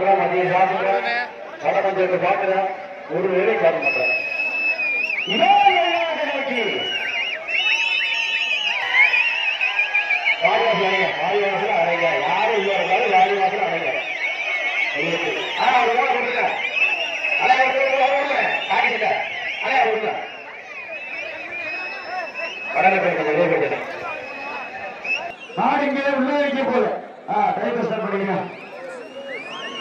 சாப்பிடுறா மதியம் சாப்பிடுறா வட பஞ்சாயத்து சாப்பிடுறா ஒரு வேலை சாப்பிட மாட்டேன். மாடு இங்கே உள்ள வைக்க போல டைப் ஸ்டார்ட் பண்ணிடுங்க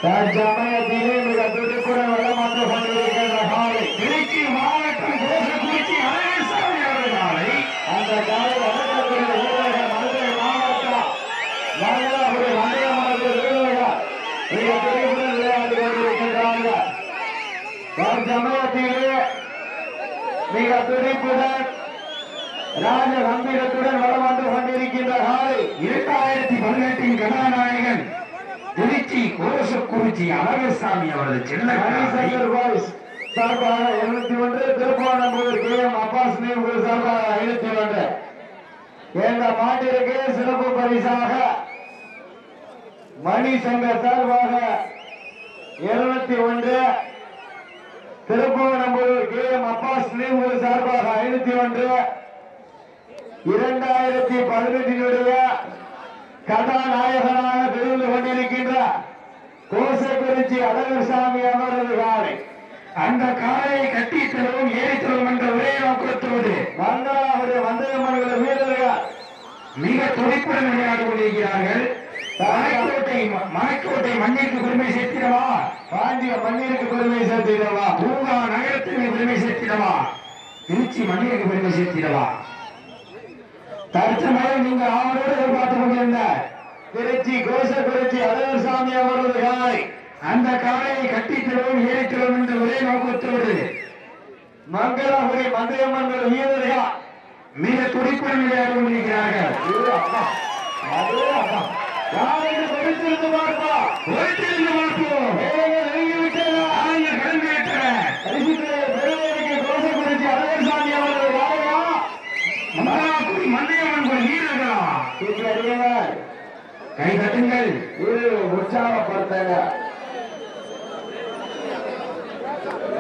தற்சமயத்திலே மிக துடிப்புற வெள்ளமாற்ற கொண்டிருக்கின்ற காலை திருச்சி மாவட்டம் கோசக்குறிச்சி அழகசாமி அவர்கள் காலை அந்த காலை வடக்கக்கூடிய வீரர்கள் மதுரை மாவட்டம் மயிலாடுதுறை மலையமானது வீரர்கள் மிக துடிப்புடன் விளையாடி கொண்டிருக்கின்றார்கள் தற்சமயத்திலே மிக துடிப்புடன் ராஜ கம்பீரத்துடன் வளம் வந்து கொண்டிருக்கின்ற காலை இரண்டாயிரத்தி பதினெட்டின் கதாநாயகன் திருச்சி கோசக்குறிச்சி அழகசாமி அவரது சின்ன பாய்ஸ் சார்பாக இருநூத்தி ஒன்று திருப்பானம்பூர் கே எம் அப்பாஸ் நேபுகள் சார்பாக ஐநூத்தி ஒன்று. இந்த மாட்டிற்கு சிறப்பு பரிசாக மணி சங்கர் சார்பாக இருநூத்தி ஒன்று திருப்புவனம்பூர் கே எம் அப்பாஸ் நேபுகள் சார்பாக ஐநூத்தி ஒன்று. இரண்டாயிரத்தி பதினெட்டினுடைய கதாநாயகனாக திகழ்ந்து கொண்டிருக்கின்ற கோசக்குறிச்சி அழகர்சாமி அவரது காலை. அந்த காலையை கட்டி தருவோம் ஏறி தருவோம் என்ற ஒரே நோக்கத்தோடு மங்களாவுடைய வந்தயமன்கள வீரர்கள் மிக துடிப்புடன் விளையாடி கொண்டிருக்கிறார்கள் மலைக்கோட்டை மலைக்கோட்டை மண்ணிற்கு பெருமை சேர்த்திடவா? பாண்டிய மண்ணிற்கு பெருமை சேர்த்திடவா? பூங்கா நகரத்துக்கு பெருமை சேர்த்திடவா? திருச்சி மண்ணிற்கு பெருமை சேர்த்திடவா? தற்சமயம் நீங்க ஆவலோடு எதிர்பார்த்துக் கொண்டிருந்த திருச்சி கோசக்குறிச்சி அழகர்சாமி அவரது காலை. அந்த காலையை கட்டித்தரும் ஏறித்தரும் என்ற ஒரே நோக்கத்தோடு. மங்களாபுரி மந்திரமன்ற வீரர்கள் மிக துடிப்புடன் விளையாடி கொண்டிருக்கிறார்கள் பொறுத்திருந்து பார்ப்பா பொறுத்திருந்து பார்ப்போம். கடந்து. பரிசுகளை பெறுவதற்கு கோசக்குறிச்சி அழகர்சாமி அவரது காலையா மங்களாபுரி மந்திரமன்ற வீரர்களா தூக்கி அறியுங்கள் கை தட்டுங்கள் இது உற்சாகப்படுத்துங்க.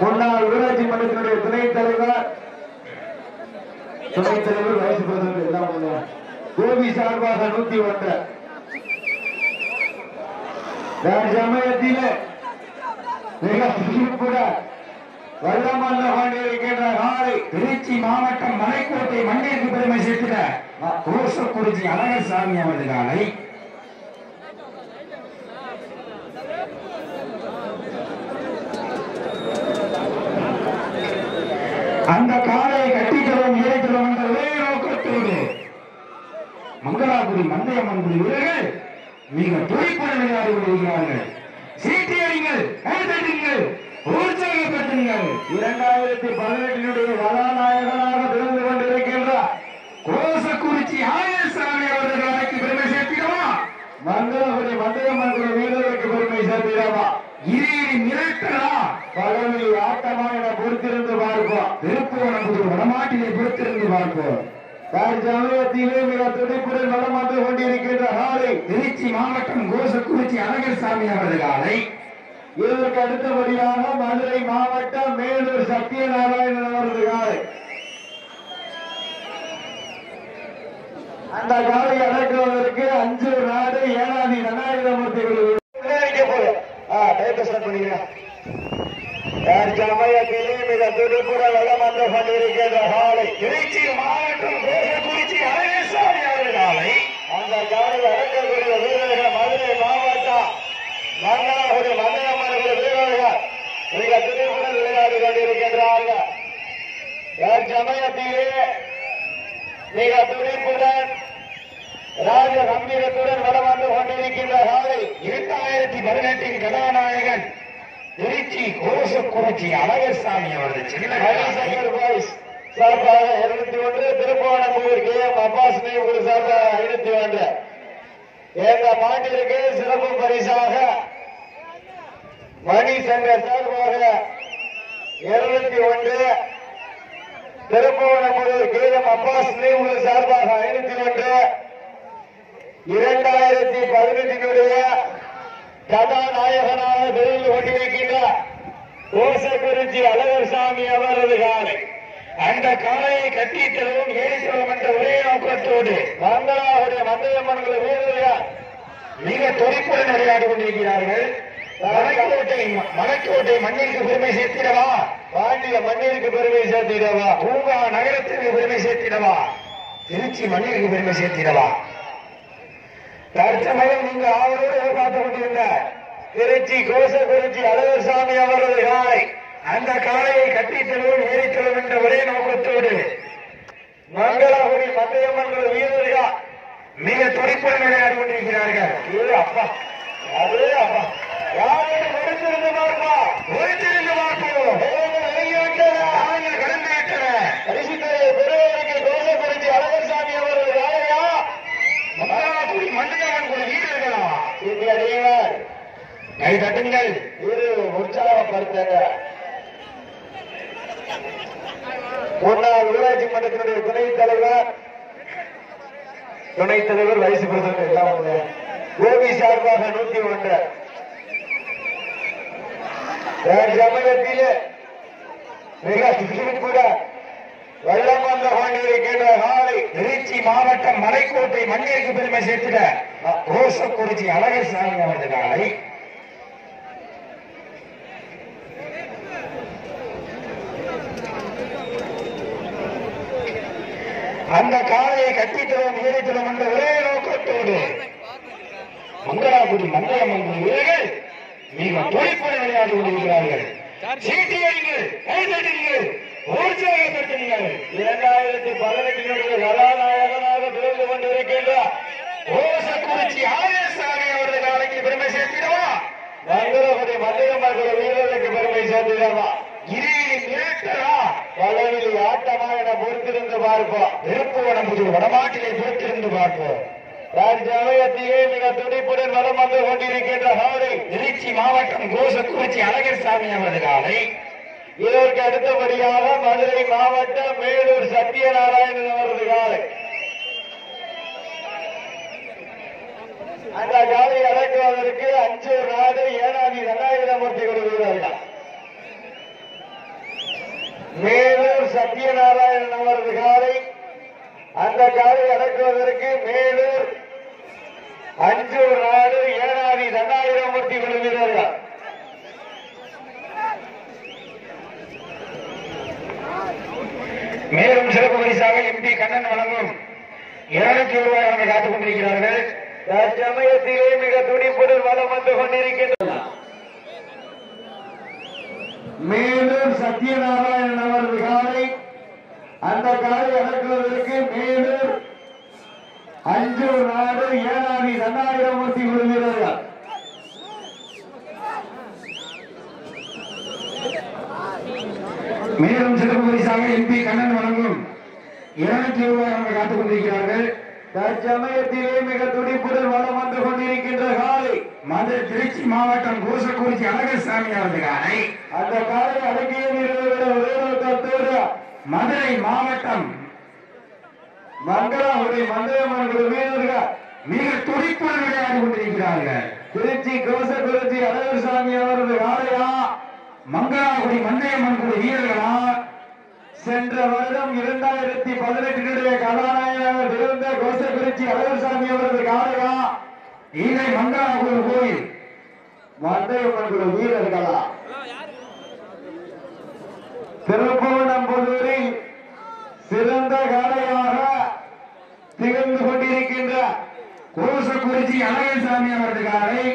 முன்னாள் ஊராட்சி மன்றத்தினுடைய துணைத் தலைவர் துணைத் தலைவர் வயசு பிரதமர் எல்லாம் கோபி சார்பாக நூத்தி ஒன்று. சமயத்தில் மிக துடிப்புடன் வெள்ளமல்ல கொண்டிருக்கின்ற காலை திருச்சி மாவட்டம் மலைக்கோட்டை மண்ணிற்கு பெருமை சேர்த்திட அழகர் சாமி அவரது காலை அந்த காலையை கட்டித்தரும் இறைத்தரும் என்ற ஒரே நோக்கத்தோடு மங்களாபுரி மந்தையம்மன் வீரர்கள் மிக துடிப்புடன் விளையாடி கொண்டிருக்கிறார்கள் சீட்டியடிங்கள் கைதட்டுங்கள் உற்சாகப்படுத்துங்கள் இரண்டாயிரத்தி பதினெட்டினுடைய கதாநாயகனாக திறந்து கொண்டிருக்கின்ற கோசக்குறிச்சி ஆயசாமி அவர்கள் அழைக்கு பெருமை சேர்த்திடவா மங்களபுரி மந்திரமன்ற வீரருக்கு பெருமை சேர்த்திடவா இரு மிரட்டலா பகலில் ஆட்டமா என பொறுத்திருந்து பார்ப்போம் திருப்புவனம்புதூர் வடமாட்டினை பொறுத்திருந்து பார்ப்போம் தற்சமயத்திலே மிக துடிப்புடன் வளம் வந்து கொண்டிருக்கின்ற காலை திருச்சி மாவட்டம் கோசக்குறிச்சி அழகர்சாமி அவரது காலை. இதற்கு அடுத்தபடியாக மதுரை மாவட்டம் மேலூர் சத்யநாராயணன் அவரது காலை. அந்த காலை அடக்குவதற்கு அஞ்சு நாடு ஏனாதி நன்னாயிரமூர்த்தி சமயத்திலே மிக துடிப்புற வளம் வந்து கொண்டிருக்கின்ற காலை திருச்சி மாவட்டம் கோசக்குறிச்சி காலை அந்த காலை அடக்கக்கூடிய வீரர்கள் மதுரை மாவட்டம் மங்களாபுரி மந்திரமன்ற வீரர்கள். மிக துடிப்புடன் விளையாடி கொண்டிருக்கின்றார்கள். சமயத்திலே மிக துடிப்புடன் ராஜ கம்பீரத்துடன் வளம் வந்து கொண்டிருக்கின்ற காலை இரண்டாயிரத்தி பதினெட்டின் கதாநாயகன் திருச்சி கோசக்குறிச்சி அழகசாமி அவரது சின்ன சார்பாக இருநூத்தி ஒன்று திருப்பவனம்பூர் கே எம் அப்பாஸ் நேபுர் சார்பாக ஐநூத்தி ஒன்று. எங்க மாட்டிற்கு சிறப்பு பரிசாக மணி சங்கர் சார்பாக இருநூத்தி ஒன்று திருப்பவனம்பூர் கே எம் அப்பாஸ் நேபுர் சார்பாக ஐநூத்தி ஒன்று. இரண்டாயிரத்தி பதினெட்டினுடைய கதாநாயகனாக தெரிந்து கொண்டிருக்கின்ற கோசக்குறிச்சி அழகர் சாமி அவரது காலை. அந்த காலையை கட்டி தருவோம் ஏறித்தரும் என்ற ஒரே நோக்கத்தோடு மங்களாவுடைய மந்தையம்மன்களை வீரர்கள் மிக துடிப்புடன் விளையாடி கொண்டிருக்கிறார்கள். மலைக்கோட்டை மலைக்கோட்டை மண்ணிற்கு பெருமை சேர்த்திடவா? பாண்டிய மண்ணிற்கு பெருமை சேர்த்திடவா? பூங்கா நகரத்திற்கு பெருமை சேர்த்திடவா? திருச்சி மண்ணிற்கு பெருமை சேர்த்திடவா? தற்சமயம் நீங்க ஆவலோடு எதிர்பார்த்துக் கொண்டிருந்த திருச்சி கோசகுறிச்சி அழகர் சாமி அவரது காலை. அந்த காளையை கட்டித்தழுவும் ஏறித்தழும் என்ற ஒரே நோக்கத்தோடு. மங்களாபுரி மந்தையம்மன்கள் வீரர்கள்? மிக துடிப்புடன் விளையாடி கொண்டிருக்கிறார்கள். ஏ அப்பா அதே அப்பா? யாரும் ஒழித்திருந்து பார்ப்பா? ஒழித்திருந்து பார்ப்போம். ஆளுங்கள் கடந்து விட்டன. பரிசுத்தரை பெறுவதற்கு கோசகுறிச்சி அழகர் சாமி அவரது காலையா மங்களாபுரி மந்தையம்மன் குழு வீரர்களா? இங்கே அறியவர் கை தட்டுங்கள். இரு உற்சாகப்படுத்துங்க. முன்னாள் ஊராட்சி மன்றத்தினுடைய துணைத் தலைவர் துணைத் தலைவர் வயசு பிரதமர் எல்லாம் கோபி சார்பாக நூத்தி ஒன்று. சமயத்திலே மிக சுறுசுறுப்புடன் வெள்ளம் வந்த கொண்டிருக்கின்ற காலை திருச்சி மாவட்டம் மலைக்கோட்டை மண்ணிற்கு பெருமை சேர்த்திட ரோசக்குறிச்சி அழகர் சாமி அவரது காலை அந்த காலையை கட்டித்தரும் ஏறித்தரும் என்ற ஒரே நோக்கத்தோடு மங்களாபுரி மங்களமங்கல் வீரர்கள் மிக துடிப்புடன் விளையாடி கொண்டிருக்கிறார்கள். சீட்டி அடிங்கள் கைதட்டுங்கள் உற்சாகப்படுத்துங்கள் இரண்டாயிரத்தி பதினெட்டினுடைய கதாநாயகனாக திறந்து கொண்டிருக்கின்ற ஓசக்குறிச்சி ஆயசாமி பெருமை சேர்த்திடவா? மங்களபுரி மந்திரமர்கள் வீரர்களுக்கு பெருமை சேர்த்திடவா? இரு மிரட்டலா பலவில் ஆட்டமா என பொறுத்திருந்து பார்ப்போம். திருப்புவனம் புது வடமாட்டிலே பொறுத்திருந்து பார்ப்போம். தற்சமயத்திலே மிக துடிப்புடன் வலம் வந்து கொண்டிருக்கின்ற ஹாலை திருச்சி மாவட்டம் கோசக்குறிச்சி அழகர் சாமி அவரது காலை. இதற்கு அடுத்தபடியாக மதுரை மாவட்டம் மேலூர் சத்யநாராயணன் அவரது காலை. அந்த காலை அடக்குவதற்கு அஞ்சு நாடு ஏனாதி இரண்டாயிரமூர்த்தி கொடுக்கிறார்கள் மேலூர் சத்யநாராயணன் அவரது காலை அந்த காலை அடக்குவதற்கு மேலூர் அஞ்சூர் நாடு ஏனாதி இரண்டாயிரமூர்த்தி கொடுக்கிறார்கள் மேலும் சிறப்பு பரிசாக எம்பி கண்ணன் வழங்கும் இருநூத்தி ரூபாய் அவர்கள் காத்துக் கொண்டிருக்கிறார்கள். தற்சமயத்திலே மிக துடிப்புடன் வளம் வந்து கொண்டிருக்கின்றனர் மேலூர் சத்யநாராயணன் அவரது காலை அந்த காலை அடக்குவதற்கு மேலூர் அஞ்சு நாடு ஏனாதி இரண்டாயிரமூர்த்தி விடுகிறார்கள் மேலும் சிறப்பு பரிசாக எம்பி கண்ணன் வழங்கும் இருநூற்றி ரூபாய் அவங்க காத்துக் கொண்டிருக்கிறார்கள். தற்சமயத்திலே மிக துடிப்புடன் வலம் வந்து கொண்டிருக்கின்ற காலை மதுரை திருச்சி மாவட்டம் கோசக்குறிச்சி அழகசாமி அவரது காலை. அந்த காலை ஒரே நோக்கத்தோடு மதுரை மாவட்டம் மங்களாபுரி மந்திரமன்கள் வீரர்கள் மிக துடிப்புடன் விளையாடி கொண்டிருக்கிறார்கள். திருச்சி கோசக்குறிச்சி சாமி அவரது காலையா? மங்களாகுடி மந்தையம்மன் குழு வீரர்களா? சென்ற வருடம் இரண்டாயிரத்தி பதினெட்டினுடைய கதாநாயகர் இருந்த கோசக்குறிச்சி அழகர்சாமி அவரது காலையா ஈகை மங்களாகுடி கோயில். மந்தையம்மன் வீரர்களா திருப்புவனம்புதூரில் சிறந்த காலையாக திகழ்ந்து கொண்டிருக்கின்ற கோசக்குறிச்சி அழகர்சாமி அவரது காலை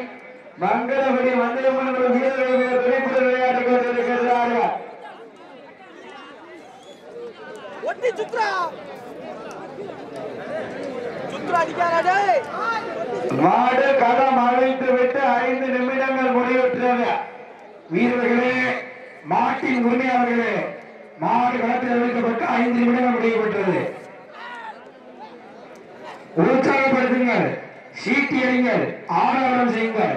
மங்களபடி மந்தையம்மன் வீரர்கள் மிக துடிப்புடன் கொண்டிருக்கிறார்கள் ஒட்டி சுத்ரா சுத்ரா அடிக்காரா மாடு களம் அழைத்து விட்டு ஐந்து நிமிடங்கள் முடிவுற்றது. வீரர்களே மாட்டின் உரிமையாளர்களே மாடு களத்தில் வைக்கப்பட்டு ஐந்து நிமிடங்கள் முடிவுற்றது. உற்சாகப்படுத்துங்கள் சீட்டி எறிங்கள் ஆரவாரம் செய்யுங்கள்.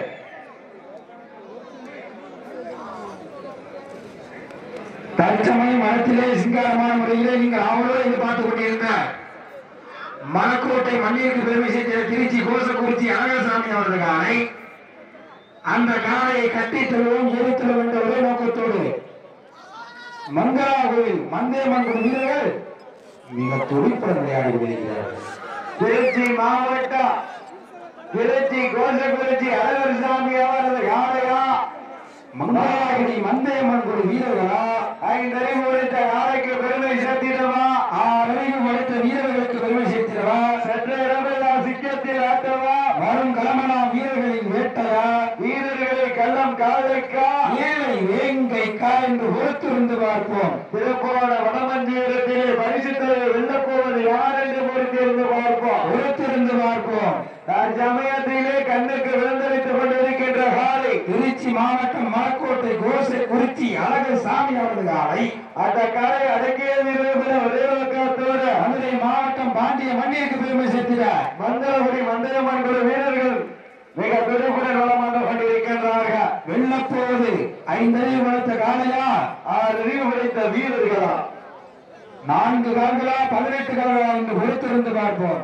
தற்சமயம் மனத்திலே சிங்காரமான முறையிலே நீங்கள் என்று எதிர்பார்த்துக் கொண்டிருந்த மலக்கோட்டை மண்ணிற்கு பெருமை சேர்த்த திருச்சி கோசக்குறிச்சி அழகசாமி அவரது காலை. அந்த காலையை கட்டி தருவோம் எரித்தலும் என்ற ஒரே நோக்கத்தோடு. மங்களா கோவில் மந்தே மங்கல் வீரர்கள் மிக துடிப்புடன் விளையாடி வருகிறார்கள் திருச்சி மாவட்டம் திருச்சி கோசக்குறிச்சி அழகர் சாமி அவரது காளையா மங்களாகுடி மந்தையம்மன் குழு வீரர்களா? ஐந்தறிவு உழைத்த யாரைக்கு பெருமை சேர்த்திடவா? ஆறறிவு உழைத்த வீரர்களுக்கு பெருமை சேர்த்திடவா? சென்ற இடமெல்லாம் சிக்கத்தில் ஆட்டவா? வரும் களமெல்லாம் வீரர்களின் வேட்டையா? வீரர்களை கள்ளம் காலைக்கா வேங்கைக்கா என்று பொறுத்திருந்து பார்ப்போம். திருப்போட வடமஞ்சீரத்திலே பரிசுத்தலை வெல்லப்போவது யார் என்று பொறுத்திருந்து பார்ப்போம். பொறுத்திருந்து பார்ப்போம். தற்சமயத்திலே கண்ணுக்கு விழுந்தளித்துக் கொண்டிருக்கின்ற காலை திருச்சி மாவட்டம் மலக்கோட்டை கோசை குறிச்சி அழகு சாமி அவரது காலை. அந்த காலை அடக்கிய நிறுவன ஒரே நோக்கத்தோடு மதுரை மாவட்டம் பாண்டிய மண்ணிற்கு பெருமை சேர்த்திட மந்திரபுரி மந்திரமன் வீரர்கள் மிக துடிப்புடன் வளம் வந்து கொண்டிருக்கின்றார்கள் வெள்ளப்போது ஐந்தறிவு வளர்த்த காளையா? ஆறு அறிவு வளைத்த வீரர்களா? நான்கு கால்களா பதினெட்டு கால்களா என்று பொறுத்திருந்து பார்ப்போம்.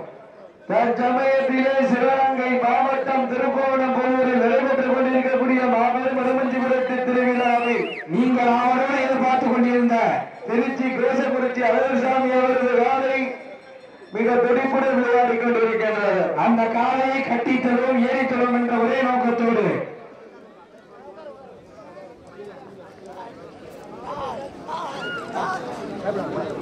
தற்சமயத்திலே சிவகங்கை மாவட்டம் திருப்போணம் கோவூரில் நடைபெற்றுக் கொண்டிருக்கக்கூடிய மாபெரும் வடமஞ்சிபுரத்து திருவிழாவை நீங்கள் அவரோடு எதிர்பார்த்துக் கொண்டிருந்த திருச்சி கிரேசகுறிச்சி அழகர்சாமி அவரது காலை மிக துடிப்புடன் விளையாடிக் கொண்டிருக்கின்றது. அந்த காலையை கட்டித்தரும் ஏறித்தரும் என்ற ஒரே நோக்கத்தோடு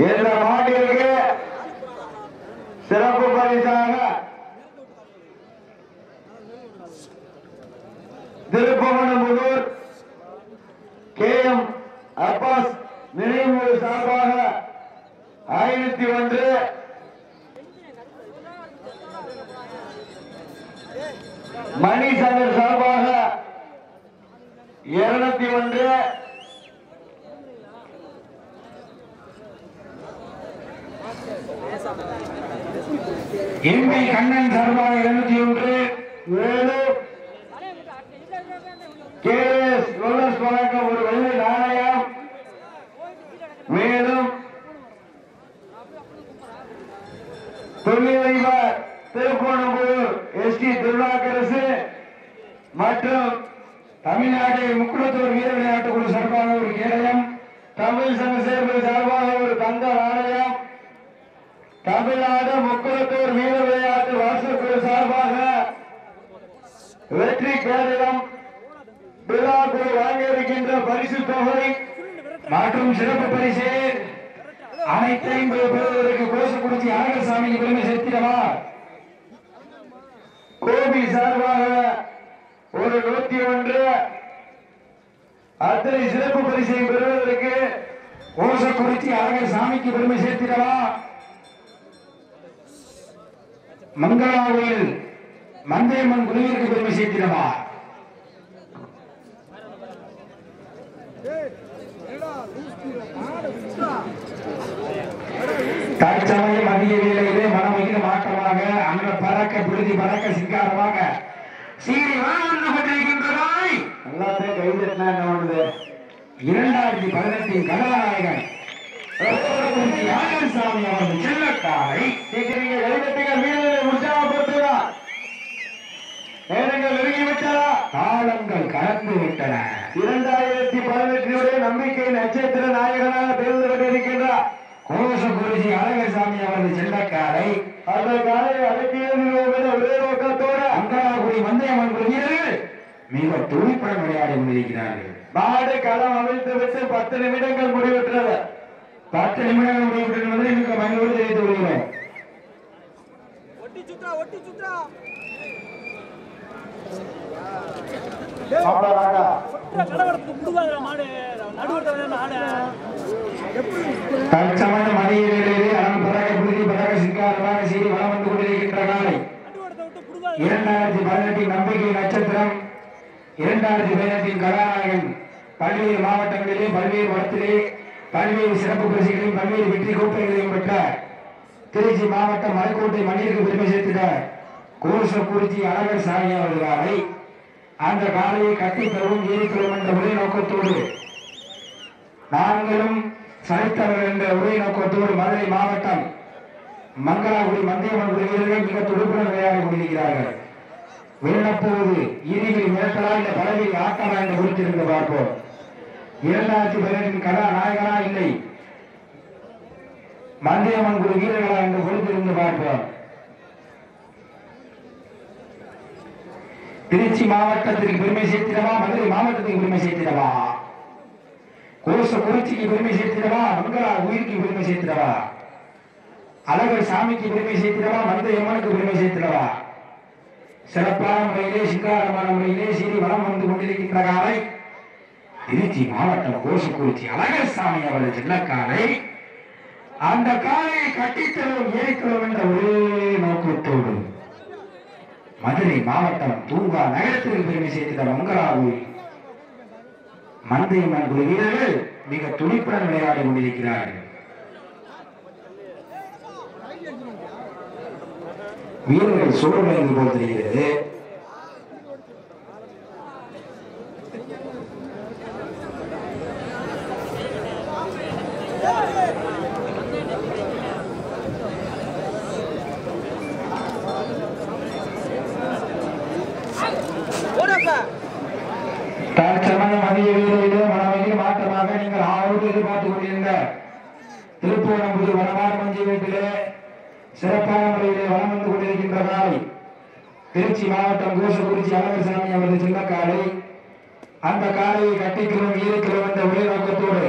இந்த மாட்டிற்கு சிறப்பு பரிசாக திருப்பவனமுதூர் கே எம் அப்பாஸ் நினைவு சார்பாக ஆயிரத்தி ஒன்று மணி சங்கர் சார்பாக இருநூத்தி ஒன்று எம்பி கண்ணன் சார்பாக இருநூத்தி ஒன்று. ஏழு கே எஸ் ரோலர்ஸ் வழக்கம் ஒரு வெள்ளி நாணயம். மேலும் தொழிலதிபர் திருக்கோணம்பூர் எஸ் டி திருநாக்கரசு மற்றும் தமிழ்நாடு முக்குளத்தூர் வீர விளையாட்டு குழு சார்பாக ஒரு கேடயம். தமிழ் சங்க சேர்ப்பு சார்பாக ஒரு தந்த ஆலயம் தமிழ்நாடு முக்குளத்தூர் வீர வெற்றி கேரளம் விழாக்குழு குழு வாங்கியிருக்கின்ற பரிசு தொகை மற்றும் சிறப்பு பரிசு. அனைத்தையும் பெறுவதற்கு கோஷ குடிச்சி அழகசாமி பெருமை சேர்த்திடவா? கோபி சார்பாக ஒரு நூத்தி ஒன்று. அத்தனை சிறப்பு பரிசை பெறுவதற்கு கோசக்குறிச்சி அழகர் சாமிக்கு பெருமை சேர்த்திடவா? மங்களாவில் மந்தையம்மன் குழுவிற்கு பெருமை சேர்த்திடவா தற்சமயம் அதிக வேலையிலே மனமிகு மாற்றமாக அங்க பறக்க விடுதி பறக்க சிங்காரமாக. எல்லாத்தையும் என்ன பண்ணுது? இரண்டாயிரத்தி பதினெட்டின் கதாநாயகன். சாமி அவர்கள் செல்லக்காரை கேட்கிறீங்க கைதட்டுகள் வீரர்களை நேரங்கள் நெருங்கி விட்டதா காலங்கள் கடந்து விட்டன. இரண்டாயிரத்தி பதினெட்டினுடைய நம்பிக்கை நட்சத்திர நாயகனாக தேர்ந்து கொண்டிருக்கின்றார். கோஷ குருஜி அழகசாமி அவரது செல்லக்காரை அந்த காலை அடக்கியது ஒரே நோக்கத்தோடு அங்காகுடி மந்தையம்மன் வீரர்கள் மிக துணிப்புடன் விளையாடி கொண்டிருக்கிறார்கள் மாடு களம் அமைத்து விட்டு பத்து நிமிடங்கள் முடிவுற்றது. பத்து நிமிடங்கள் முடிவுற்றது வந்து மிக மகிழ்வோடு தெரிவித்துக் கொள்கிறோம். ஒட்டி சுத்ரா ஒட்டி சுத்ரா கடவடத்துக்கு முடுவாங்க மாடு நடுவட்ட ஆடு வளம் வந்து கொண்டிருக்கின்ற இரண்டாயிரத்தி பதினெட்டின் நம்பிக்கை நட்சத்திரம் இரண்டாயிரத்தி பதினெட்டின் கதாநாயகன் பல்வேறு மாவட்டங்களிலே பல்வேறு வடத்திலே பல்வேறு சிறப்பு பரிசுகளையும் பல்வேறு வெற்றி கோப்பைகளையும் பெற்ற திருச்சி மாவட்டம் மலைக்கோட்டை மணியிற்கு பெருமை சேர்த்துட்டார். கோசக்குறிச்சி அழகர் சாமி அவர்களாலை அந்த காலையை கட்டி தருவோம் ஏறித்தரும் என்ற ஒரே நோக்கத்தோடு. நாங்களும் சரித்தவர் என்ற ஒரே நோக்கத்தோடு மதுரை மாவட்டம் மங்களாகுடி மந்தியம்மன் குழு வீரர்கள் மிக துடுப்புடன் விளையாடி கொண்டிருக்கிறார்கள். வெள்ளப்போது இறுதியில் மிரட்டலா இந்த பதவியில் ஆட்டமா என்று குறித்திருந்து பார்ப்போம். இரண்டாயிரத்தி பதினெட்டின் கதாநாயகனா இல்லை மந்தியம்மன் குரு வீரர்களா என்று குறித்திருந்து பார்ப்போம். திருச்சி மாவட்டத்திற்கு பெருமை சேர்த்திடவா? மதுரை மாவட்டத்துக்கு பெருமை சேர்த்திடவா? கோச குறிச்சிக்கு பெருமை சேர்த்திடவா? மங்களா உயிருக்கு பெருமை சேர்த்திடவா? அழகர் சாமிக்கு பெருமை சேர்த்திடவா? மந்த எம்மனுக்கு பெருமை சேர்த்திடவா? சிறப்பான முறையிலே சிங்காரமான முறையிலே சீறி வளம் வந்து கொண்டிருக்கின்ற காலை திருச்சி மாவட்டம் கோசக்குறிச்சி அழகர் சாமி அவரது சின்னக்காலை. அந்த காலையை கட்டித்தரும் ஏறித்தரும் என்ற ஒரே நோக்கத்தோடு மதுரை மாவட்டம் தூங்கா நகரத்திற்கு பெருமை சேர்த்திட மங்களாவூர் மந்தை குழு வீரர்கள் மிக துடிப்புடன் விளையாடி கொண்டிருக்கிறார்கள். வீரர்கள் சோர்வடைந்து போல் தெரிகிறது ஓடப்பா தற்சமயம் மதிய வீரர்களே மனமையில் மாற்றமாக நீங்கள் ஆவோடு எதிர்பார்த்துக் கொண்டிருந்த திருப்பூரம்புது வனமார் மஞ்சி வீட்டிலே சிறப்பான முறையிலே வளம் வந்து கொண்டிருக்கின்ற காலை திருச்சி மாவட்டம் அழகர்சாமி அவரது சின்ன காலை அந்த காலையை கட்டிக்கிறோம் ஈரக்கிறோம் என்ற ஒரே நோக்கத்தோடு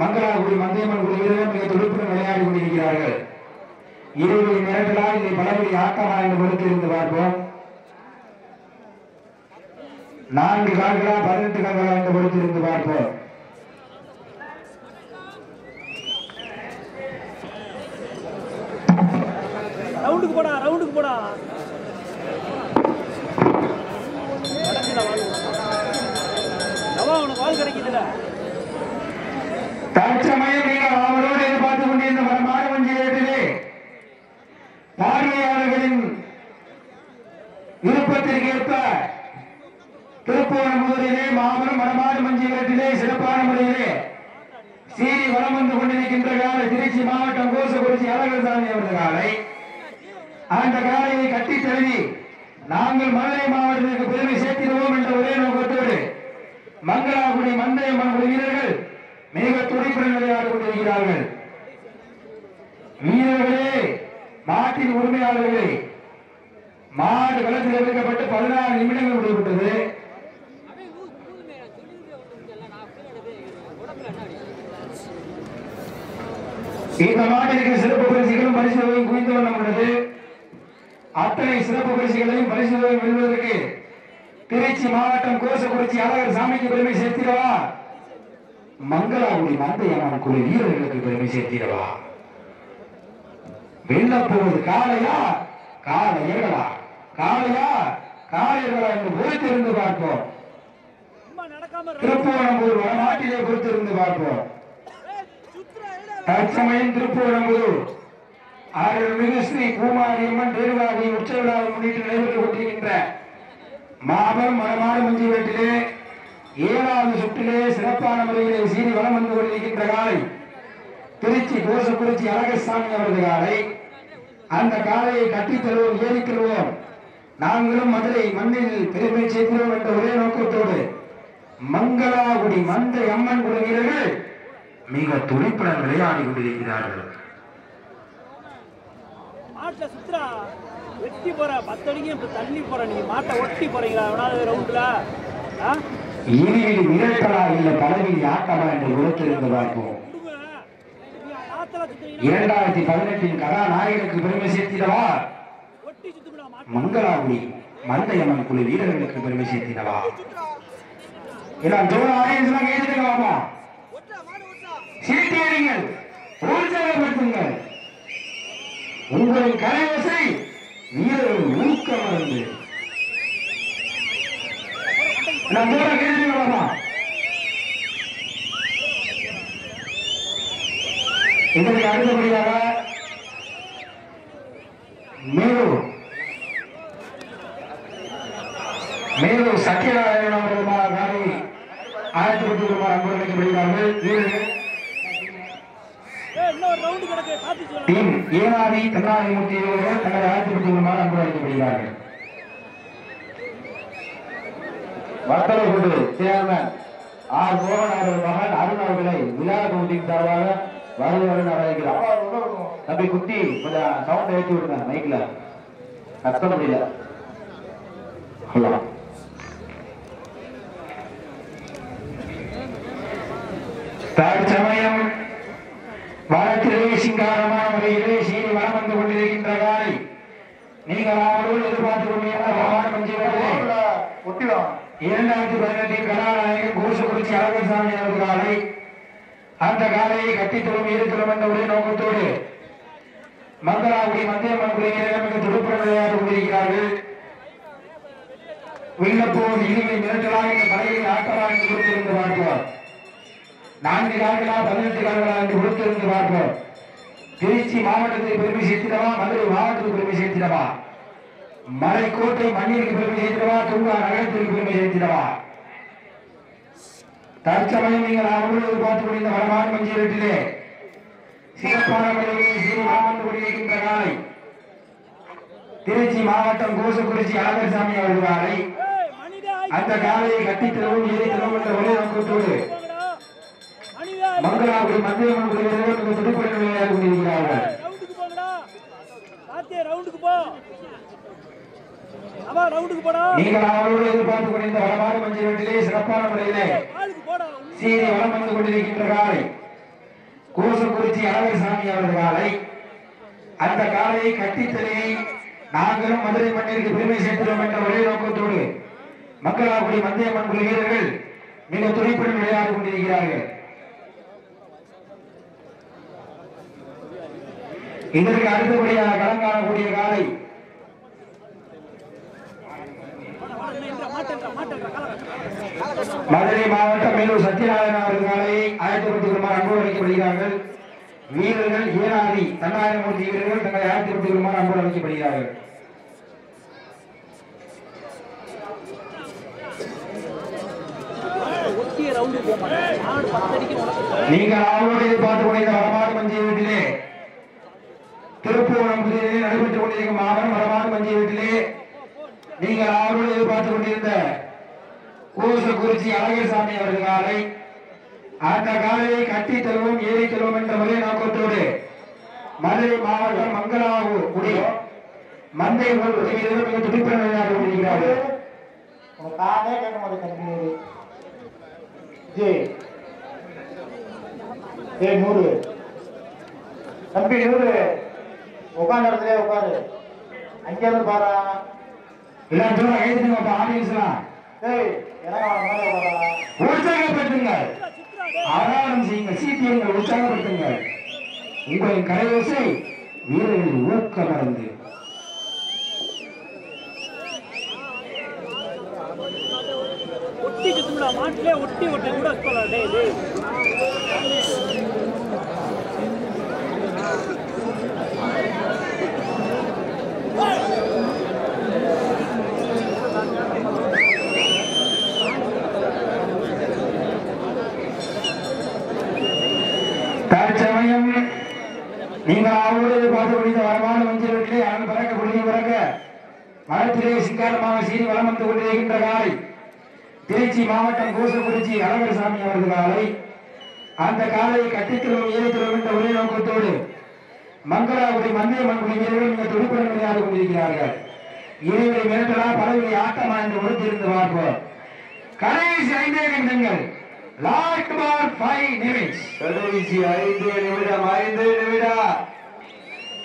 மங்களாகுடி மந்தையம்மன் குழு மிக துடிப்புடன் விளையாடி கொண்டிருக்கிறார்கள். இருபது மிரட்டலா இதை பலபடி ஆட்டமா என்று பொறுத்திருந்து பார்ப்போம். நான்கு கால்களா பதினெட்டு கால்களா என்று பொறுத்திருந்து பார்ப்போம் ரவுண்டுக்கு போடா ரவுண்டுக்கு போடா கிடைக்குதா வாழ் ரவா உனக்கு வாழ் கிடைக்குதுல தற்சமயம் நீங்கள் அவரோடு எதிர்பார்த்துக் கொண்டிருந்த மரமாறு மஞ்சிலே பார்வையாளர்களின் விருப்பத்திற்கேற்ப திருப்பூர் முதலிலே மாபெரும் மரமாறு மஞ்சிலே சிறப்பான முறையிலே சீறி வளம் வந்து கொண்டிருக்கின்ற காலை திருச்சி மாவட்டம் கோசகுறிச்சி அழகர்சாமி அவரது காலை. அந்த காலையை கட்டி தழுவி நாங்கள் மதுரை மாவட்டத்திற்கு பெருமை சேர்த்திடுவோம் என்ற ஒரே நோக்கத்தோடு மங்களாகுடி மந்தைய மங்குடி வீரர்கள் மிக துடிப்புடன் விளையாடி கொண்டிருக்கிறார்கள். வீரர்களே மாட்டின் உரிமையாளர்களே மாடு களத்தில் எடுக்கப்பட்டு பதினாறு நிமிடங்கள் முடிவுற்றது. இந்த மாட்டிற்கு சிறப்பு பரிசுகளும் பரிசுகளையும் குவிந்து வண்ணம் உள்ளது. அத்தனை சிறப்பு பரிசுகளையும் பரிசுகளையும் வெல்வதற்கு திருச்சி மாவட்டம் கோசக்குறிச்சி அழகர் சாமிக்கு பெருமை சேர்த்திடவா? மங்களாவுடி மந்தையம்மன் குழு வீரர்களுக்கு பெருமை சேர்த்திடவா? வெல்ல போவது காளையா? காளையர்களா? காளையா? காளையர்களா என்று பொறுத்திருந்து பார்ப்போம். சும்மா திருப்புவனம்பூர் வடநாட்டிலே பொறுத்திருந்து பார்ப்போம். ஏய், சுத்துறா, எடா. தற்சமயம் திருப்புவனம்பூர் அருள்மிகு ஸ்ரீ பூமாரியம்மன் தேர்வாதி உச்சவிழாவை முன்னிட்டு நடைபெற்றுக் கொண்டிருக்கின்ற மாபெரும் மரமாடு மஞ்சி வீட்டிலே ஏழாவது சுற்றிலே சிறப்பான முறையிலே சீறி வளம் வந்து கொண்டிருக்கின்ற காலை திருச்சி கோசக்குறிச்சி அழகசாமி அவரது காலை. அந்த காலையை கட்டித் தருவோம் தருவோம். நாங்களும் மதுரை மண்ணில் பெருமை செய்கிறோம் என்ற ஒரே நோக்கத்தோடு மங்களாகுடி மந்தை அம்மன் குழு வீரர்கள் மிக துடிப்புடன் விளையாடி கொண்டிருக்கிறார்கள். வெட்டி போற பத்தடிக்கு இப்ப தள்ளி போற நீங்க மாட்டை ஒட்டி போறீங்களா? எவனாவது ரவுண்ட்ல இறுதியில் மிரட்டலா இல்ல பதவியில் ஆட்டமா என்று பொறுத்திருந்து பார்ப்போம். இரண்டாயிரத்தி பதினெட்டின் கதாநாயகனுக்கு பெருமை சேர்த்திடவா? மந்தையம்மன் குழு வீரர்களுக்கு பெருமை சேர்த்திடவா? எல்லாம் கேட்டுக்கலாமா சீட்டியடிங்கள் உங்களின் கலைவசை வீரர்கள் ஊக்கம் இருந்து கேள்வி வரலாம் இதற்கு அடுத்தபடியாக மேலும் மேலும் சத்யநாராயணன் அவர்களுமான காலை ஆயிரத்தி பத்து அன்பு வீரர்கள் ஏய், இன்னொரு ரவுண்டு கிடக்கு பார்த்து சொல்லு டீம் ஏனாதி கருணாநிதிமூர்த்தி வீரர்கள் தங்களை ஆயிரத்தி பத்து அன்பு அளிக்கப்படுகிறார்கள் வர்த்தலை கொண்டு சேர்மன் ஆர். மோகன் அவர்கள் மகன் அருண் அவர்களை விழா கமிட்டியின் சார்பாக வருவார்கள் அழைக்கிறார் தம்பி குட்டி கொஞ்சம் சவுண்ட் ஏற்றி விடுங்க மைக்ல கத்த முடியல ஹலோ தற்சமயம் வளத்திலே சிங்காரமான முறையிலே சீனி வளம் வந்து கொண்டிருக்கின்ற காலை. நீங்கள் அவரோடு எதிர்பார்த்து கொண்டிருந்த பகவான் மஞ்சுவர்களே இரண்டாயிரத்தி பதினெட்டில் கதாநாயகன் கோசுகுறிச்சி அழகர்சாமி அவர்கள் காலை. அந்த காலையை கட்டித்தரும் இருக்கிறோம் என்ற ஒரே நோக்கத்தோடு மங்களாகுடி மத்திய மங்குடியினர் மிக துடுப்புடன் விளையாடி கொண்டிருக்கிறார்கள். விண்ணப்போது இனிமை மிரட்டலாக இந்த மலையில் ஆட்டமாக என்று கொடுத்திருந்து பார்ப்போம். நான்கு கால்களா பதினெட்டு கால்களா என்று கொடுத்திருந்து பார்ப்போம். திருச்சி மாவட்டத்தை பெருமை சேர்த்திடவா? மதுரை மாவட்டத்தில் பெருமை சேர்த்திடவா? மலைக்கோட்டை மண்ணிற்கு பெருமை சேர்த்திடவா? தூங்கா நகரத்திற்கு பெருமை சேர்த்திடவா? தற்சமயம் நீங்கள் அவர்கள் எதிர்பார்த்து கொண்டிருந்த வடமான மஞ்சள் வீட்டிலே சிறப்பான முறையில் சிறு கொண்டிருக்கின்ற காலை. திருச்சி மாவட்டம் கோசக்குறிச்சி அழகர்சாமி அவர்கள் காலை. அந்த காலையை கட்டித்தரவும் எரித்தரவும் என்ற ஒரே நோக்கத்தோடு போங்கடா. மனிதா மங்களாபுரி மத்திய மந்திரி மிக துடுப்புடன் விளையாடி கொண்டிருக்கிறார்கள் ரவுண்டுக்கு போங்கடா பாத்தியா ரவுண்டுக்கு போ அவா ரவுண்டுக்கு போடா. நீங்கள் அவரோடு எதிர்பார்த்து கொண்டிருந்த வடமான மஞ்சள் வீட்டிலே சிறப்பான முறையிலே சீரி வளம் வந்து கொண்டிருக்கின்ற காலை. கோசக்குறிச்சி அழகர்சாமி அவர்கள் காலை. அந்த காலையை கட்டித்தலையை நாங்களும் மதுரை மண்ணிற்கு பெருமை சேர்க்கிறோம் என்ற ஒரே நோக்கத்தோடு மக்களாகுடி மத்திய மண்புல வீரர்கள் மிக துடிப்புடன் விளையாடி கொண்டிருக்கிறார்கள். இதற்கு அடுத்தபடியாக களம் காணக்கூடிய காலை மதுரை மாவட்டம் மேலூர் சத்யநாராயண அவர்கள் ரூபாய் அன்பு அளிக்கப்படுகிறார்கள் வீரர்கள் ஏனாதி தன்னாயிரமூர்த்தி வீரர்கள் தங்களை ரூபாய் அன்பு உனக்கு நீங்கள் அவரோடு எதிர்பார்த்து கொண்டிருந்த வடமாடு மஞ்சள் வீட்டிலே திருப்பூரம் புதியதிலே நடைபெற்றுக் கொண்டிருக்கும் மஞ்சள் வீட்டிலே நீங்கள் அவரோடு எதிர்பார்த்து கொண்டிருந்த கோசக்குறிச்சி அழகர்சாமி அவர்கள் காலை அந்த காலையை கட்டி தருவோம் ஏறி தருவோம் என்ற ஒரே நோக்கத்தோடு மதுரை மாவட்டம் மங்களாவு குடி மந்தை வீரர்கள் மிக துடிப்புடன் விளையாடி கொண்டிருக்கிறார்கள். காதே கேட்க மாட்டேன் ஜே ஜி நூறு. தம்பி நூறு. இடத்துல உட்காரு. அங்கே இருந்து பாரா. எல்லாம் தூரம் எழுதுங்க ஆடியன்ஸ்லாம் ஏய் உற்சாகப்படுத்துங்கள். ஆராதனம் செய்யுங்கள். சீட்டியங்கள் உற்சாகப்படுத்துங்கள். உங்களின் கரையோசை வீரர்களின் ஊக்க மருந்து. ஒட்டி சுத்தம்டா மாட்டிலே ஒட்டி ஒட்டி கூட சொல்லலாம் டேய் டேய் தற்சமயம் நீங்கள் அவரோடு பார்த்து முடிந்த வரமான மஞ்சள் வீட்டிலே அவன் பறக்க குடிங்க பறக்க மரத்திலே சிங்காரமாக சீறி வளம் வந்து கொண்டிருக்கின்ற காலை திருச்சி மாவட்டம் கோசக்குறிச்சி அழகர்சாமி அவர்கள் காலை. அந்த காலையை கட்டித்திரும் ஏறித்திரும் என்ற ஒரே நோக்கத்தோடு மங்களாகுடி மந்திய மண்புலி வீரர்கள் மிக துடிப்புடன் விளையாடி கொண்டிருக்கிறார்கள். இருவரை மிரட்டலா பலவரை ஆட்டமா என்று உறுத்தியிருந்து பார்ப்போம். கடைசி ஐந்தே நிமிடங்கள். லாஸ்ட் பால் ஃபைவ் நிமிட்ஸ் கடைசி ஐந்து நிமிடம் ஐந்து நிமிடம்.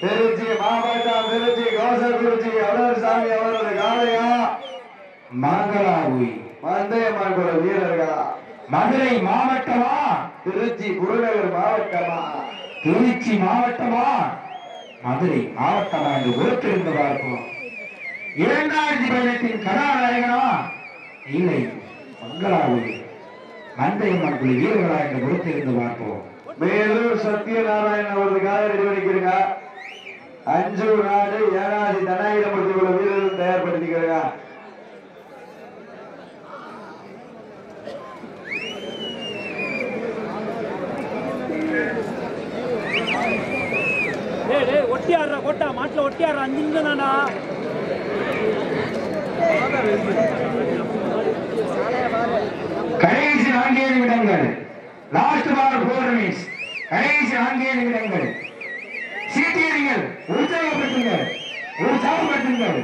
திருச்சி மாவட்டம் திருச்சி கோசக்குறிச்சி அழகர்சாமி அவரது காளையா? மங்களாகுடி மந்தையம்மன் குல வீரர்களா? மதுரை மாவட்டமா? திருச்சி புறநகர் மாவட்டமா? திருச்சி மாவட்டமா? மதுரை மாவட்டமா என்று பொறுத்திருந்து பார்ப்போம். இரண்டாயிரத்தி பதினெட்டின் கதாநாயகனா? இல்லை மங்களாவூர் மந்தையம்மன் குழு வீரர்களா என்று பொறுத்திருந்து பார்ப்போம். மேலூர் சத்யநாராயணன் அவரது காதல் பண்ணிக்கிறீங்க அஞ்சு நாடு ஏனாதி தனாயிரம் உள்ள வீரர்கள் தயார்படுத்திக்கிறீங்க டேய் டேய் ஒட்டி ஆடுறா கோட்டா மாட்டில் ஒட்டி ஆடுறா அஞ்சு நிமிஷம் தானா கடைசி நான்கே நிமிடங்கள் லாஸ்ட் பார் போர் ரன்ஸ் கடைசி நான்கே நிமிடங்கள் சீட்டியடிங்கள் உற்சாகப்படுத்துங்கள் உற்சாகப்படுத்துங்கள்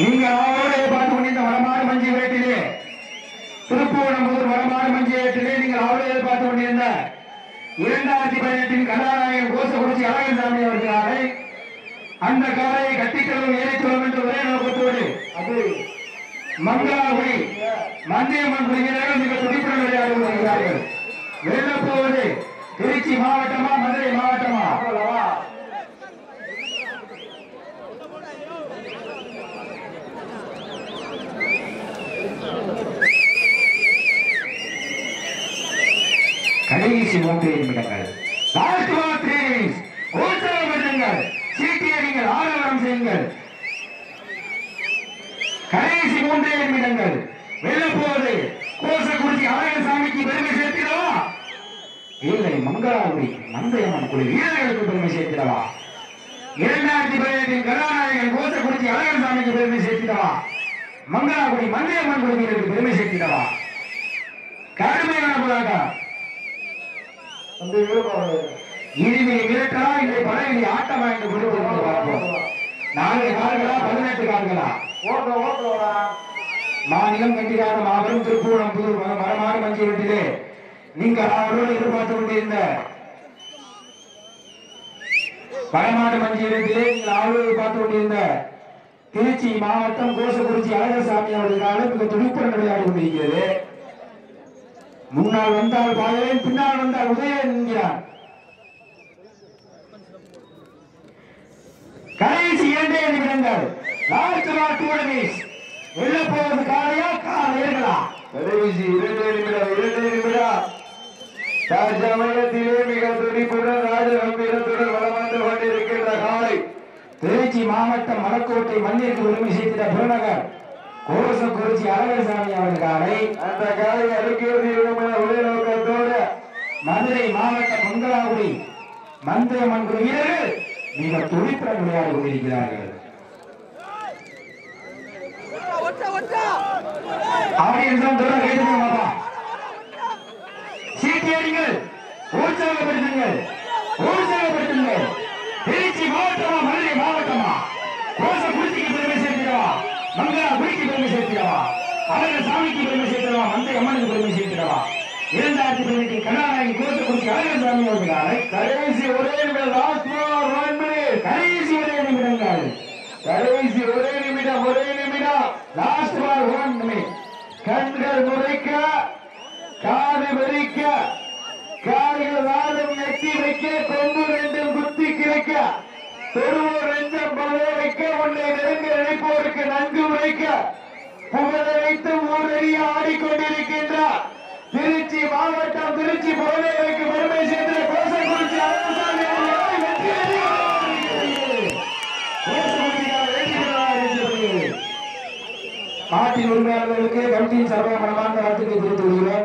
நீங்க அவரோட பார்த்து கொண்டிருந்த வடமாடு மஞ்சி வேட்டிலே திருப்பூரம்பூர் வடமாடு மஞ்சி வேட்டிலே நீங்கள் அவரோட பார்த்து கொண்டிருந்த இரண்டாயிரத்தி பதினெட்டின் கதாநாயகன் கோசகுறிச்சி சாமி அவர்களாலே அந்த காலையை கட்டித்தரும் ஏறித்தரும் என்று ஒரே நோக்கத்தோடு அது மங்களாபுரி மந்தியம்மன் குழுவினர்கள் மிக துடிப்புடன் விளையாடி வருகிறார்கள் வெள்ளப் போவது திருச்சி மாவட்டமா மதுரை மாவட்டமா? கடைசி மூன்று நிமிடங்கள். லாஸ்ட் ஒன் த்ரீ மினிட்ஸ் உற்சாகப்படுத்துங்கள் சீட்டியடிங்கள் ஆரவாரம் செய்யுங்கள். கடைசி மூன்றே நிமிடங்கள். வெள்ளப்போவது கோசக்குறிச்சி அழகசாமிக்கு பெருமை சேர்த்திடவா இல்லை மங்களாபுரி மந்தையம்மன் குழு வீரர்களுக்கு பெருமை சேர்த்திடவா இரண்டாயிரத்தி பதினெட்டில் கதாநாயகன் கோசக்குறிச்சி அழகன்சாமிக்கு பெருமை சேர்த்திடவா மங்களாபுரி மந்தையம்மன் குழு வீரருக்கு பெருமை சேர்த்திடவா கடுமையான போராட்டம். தம்பி மிரட்டலா இல்லை பழைய ஆட்டமா என்று குறித்து பார்ப்போம். நான்கு கால்களா பதினெட்டு கால்களா? ஓட்ட ஓட்டுறா மாநிலம் கண்டிக்காத மாபெரும் திருப்பூரம் புது மரமான மஞ்சள் வீட்டிலே. நீங்கள் அவரோடு எதிர்பார்த்து கொண்டிருந்த வடமாடு மஞ்சி வீட்டிலே நீங்கள் அவரோடு பார்த்து கொண்டிருந்த திருச்சி மாவட்டம் கோசக்குறிச்சி அழகசாமி அவர்களுக்காக மிக துடிப்புடன் விளையாடி கொண்டிருக்கிறது. முன்னால் வந்தால் பாயலேன் பின்னால் வந்தால் உதயன் என்கிறான் கடைசி இரண்டே நிமிடங்கள் லாஸ்ட் பால் டூ மினிட்ஸ் வெல்ல போவது காலையா காலையர்களா கடைசி இரண்டு நிமிடம் இரண்டு நிமிடம். தற்சமயத்திலே மிக துடிப்புடன் ராஜகம்பீரத்துடன் வளம் வந்து கொண்டிருக்கின்ற காலை. திருச்சி மாவட்டம் மலக்கோட்டை மண்ணிற்கு உரிமை செய்திட புறநகர் கோசக்குறிச்சி அழகசாமி அவர்கள் காலை. அந்த காலை அழுக்கிறது ஒரே நோக்கத்தோடு மதுரை மாவட்டம் மங்களாகுடி மந்திரமன் வீரர்கள் மிக துடிப்புடன் விளையாடி கொண்டிருக்கிறார்கள். ஆடியன்ஸ் தான் தொடர்ந்து கேட்டுக்கோங்க பாப்பா சீட்டி அடிங்கள் உற்சாகப்படுத்துங்கள் உற்சாகப்படுத்துங்கள் திருச்சி மாவட்டமா மதுரை மாவட்டமா? கோச குறிச்சிக்கு பெருமை சேர்த்திடவா மங்களா குறிக்கு பெருமை சேர்த்திடவா அழக சாமிக்கு பெருமை சேர்த்திடவா மந்தை அம்மனுக்கு பெருமை சேர்த்திடவா இரண்டாயிரத்தி கோச குறிச்சி அழக சாமி அவர்களால் கடைசி ஒரே நிமிடம் கடைசி ஒரே நிமிடங்கள். கடைசி ஒரே லாஸ்ட் பால் ஒன் மினிட் கண்கள் முறைக்க காது வெறிக்க கால்கள் நாளும் நெத்தி வைக்க கொம்பு ரெண்டும் குத்தி கிடைக்க தொழுவோர் ரெண்டும் பல வைக்க உன்னை நெருங்க நினைப்போருக்கு நன்கு உரைக்க புகழ வைத்து ஊரறிய ஆடிக்கொண்டிருக்கின்றார். திருச்சி மாவட்டம் திருச்சி புகழேருக்கு பெருமை சேர்ந்த கோசை மாட்டின் உரிமையாளர்களுக்கு கமிட்டியின் சார்பாக மனமார்ந்த வாழ்த்துக்களை தெரிவித்துக் கொள்கிறேன்.